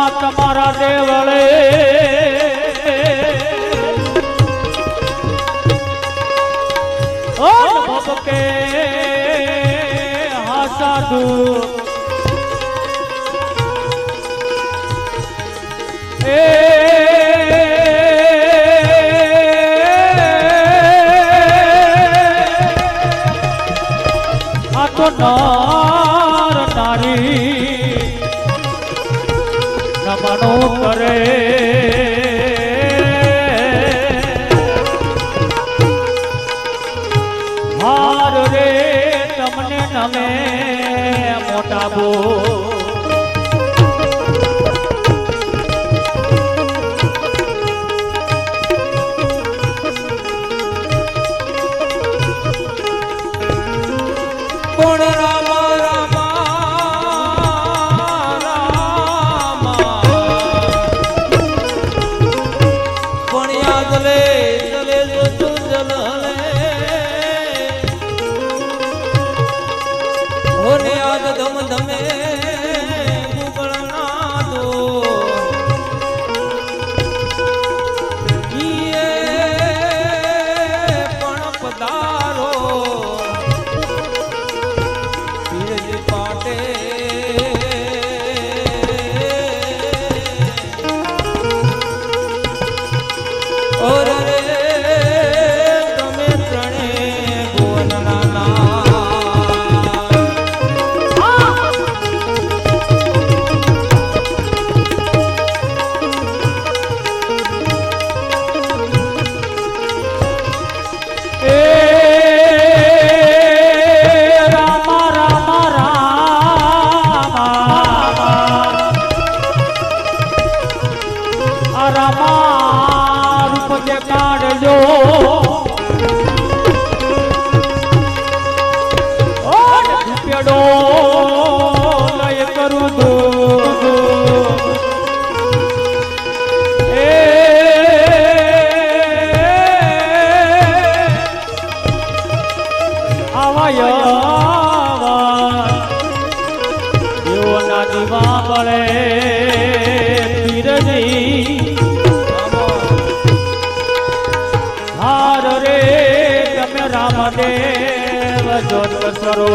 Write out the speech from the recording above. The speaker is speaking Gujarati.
રામા તમારા દેવળે. ઓ ભબકે હા તો નારી નમણું કરે. હાર રે તમને નમે મોટા બો કોણ રામા રૂપ જે કાઢજો ઓ લય કરું દૂધ. દીવા તમે રામદેવ જોત કરો